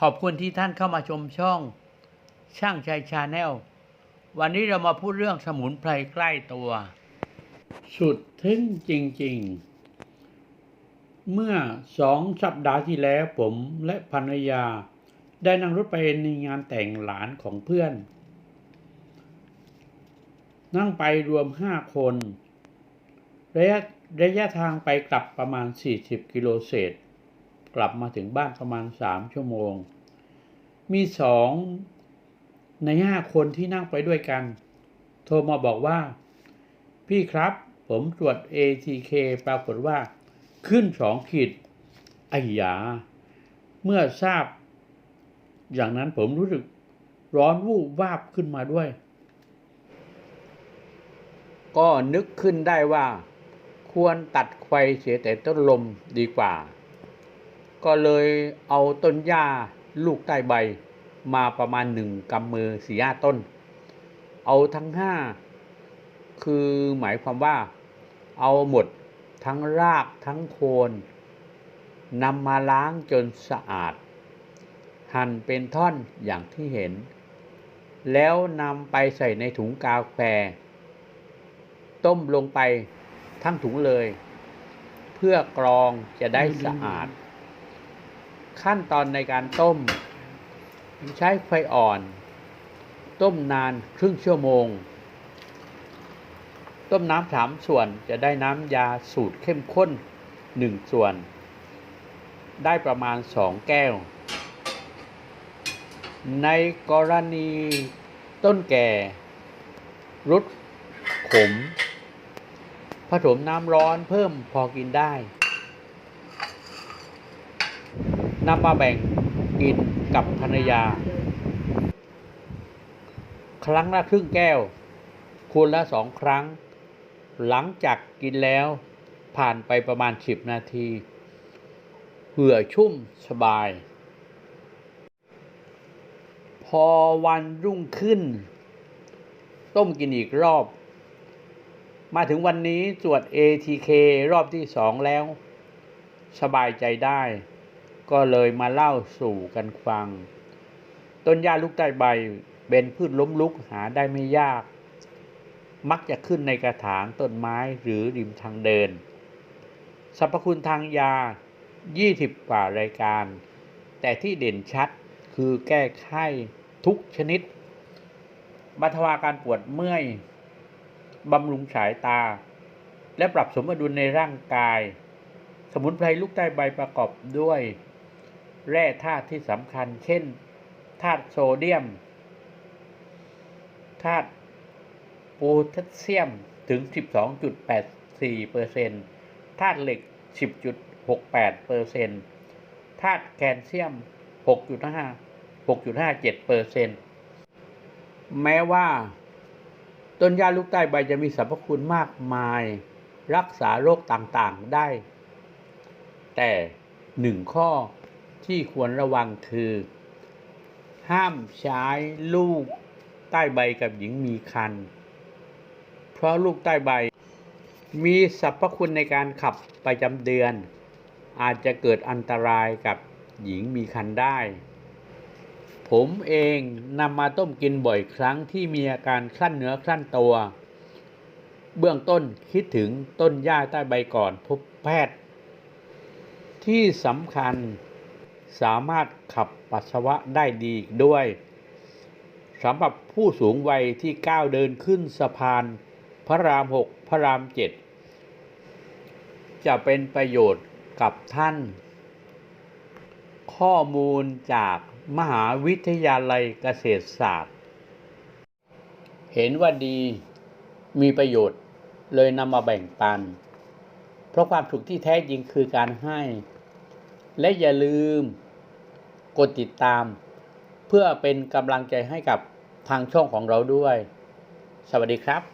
ขอบคุณที่ท่านเข้ามาชมช่อง ช่างชัยชาแนล วันนี้เรามาพูดเรื่องสมุนไพรใกล้ตัว สุดทึ่งจริง ๆ เมื่อสองสัปดาห์ที่แล้วผมและภรรยา ได้นั่งรถไปในงานแต่งหลานของเพื่อน นั่งไปรวมห้าคนระยะระยะทางไปกลับประมาณ 40 กิโลเศษ กลับมาถึงบ้านประมาณ 3 ชั่วโมง มีสองในห้าคนที่นั่งไปด้วยกัน โทรมาบอกว่า พี่ครับผมตรวจ ATK ปรากฏว่า ขึ้นสองขีดไอ้ยา เมื่อทราบ อย่างนั้นผมรู้สึกร้อนวูบวาบขึ้นมาด้วย ก็นึกขึ้นได้ว่า ควรตัดไฟเสียแต่ต้นลมดีกว่า ก็เลยเอาต้นหญ้าลูกใต้ใบมาประมาณหนึ่งกำมือสี่ห้าต้น เอาทั้งห้าคือหมายความว่าเอาหมดทั้งรากทั้งโคนนำมาล้างจนสะอาด หั่นเป็นท่อนอย่างที่เห็น แล้วนำไปใส่ในถุงกาแฟ ต้มลงไปทั้งถุงเลย เพื่อกรองจะได้สะอาด ขั้นตอนในการต้ม ใช้ไฟอ่อน ต้มนานครึ่งชั่วโมง ต้มน้ำสามส่วนจะได้น้ำยาสูตรเข้มข้นหนึ่งส่วน ได้ประมาณสองแก้ว ในกรณีต้นแก่ รุดขม ผสมน้ำร้อนเพิ่มพอกินได้ นำมาแบ่งกินกับภรรยา ครั้งละครึ่งแก้วคูณละสองครั้ง หลังจากกินแล้วผ่านไปประมาณ10นาทีเหื่อชุ่มสบาย พอวันรุ่งขึ้น ต้มกินอีกรอบ มาถึงวันนี้ตรวจ ATK รอบที่สองแล้ว สบายใจได้ ก็เลยมาเล่าสู่กันฟัง ต้นหญ้าลูกใต้ใบเป็นพืชล้มลุกหาได้ไม่ยาก มักจะขึ้นในกระถางต้นไม้หรือริมทางเดิน สรรพคุณทางยา 20 กว่ารายการ แต่ที่เด่นชัดคือแก้ไข้ทุกชนิดบรรเทาการปวดเมื่อยบำรุงสายตา และปรับสมดุลในร่างกาย สมุนไพรลูกใต้ใบประกอบด้วย แร่ธาตุที่สำคัญ เช่นธาตุโซเดียมธาตุโพแทสเซียมถึง 12.84เปอร์เซนต์ธาตุเหล็ก 10.68เปอร์เซนต์ธาตุแคลเซียม 6.5 6.57เปอร์เซนต์แม้ว่าต้นหญ้าลูกใต้ใบจะมีสรรพคุณมากมาย รักษาโรคต่างๆได้ แต่หนึ่งข้อ ที่ควรระวังคือ ห้ามใช้ลูกใต้ใบกับหญิงมีคัน เพราะลูกใต้ใบ มีสรรพคุณในการขับประจำเดือน อาจจะเกิดอันตรายกับหญิงมีคันได้ ผมเองนำมาต้มกินบ่อยครั้งที่มีอาการคลั่นเนื้อคลั่นตัว เบื้องต้นคิดถึงต้นหญ้าใต้ใบก่อนพบแพทย์ ที่สำคัญ สามารถขับปัสสาวะได้ดีด้วยสำหรับผู้สูงวัยที่ก้าวเดินขึ้นสะพาน พระรามหกพระรามเจ็ดจะเป็นประโยชน์กับท่าน ข้อมูลจากมหาวิทยาลัยเกษตรศาสตร์ เห็นว่าดีมีประโยชน์เลยนำมาแบ่งปัน เพราะความสุขที่แท้จริงคือการให้ และอย่าลืม กดติดตาม เพื่อเป็นกำลังใจให้กับทางช่องของเราด้วย สวัสดีครับ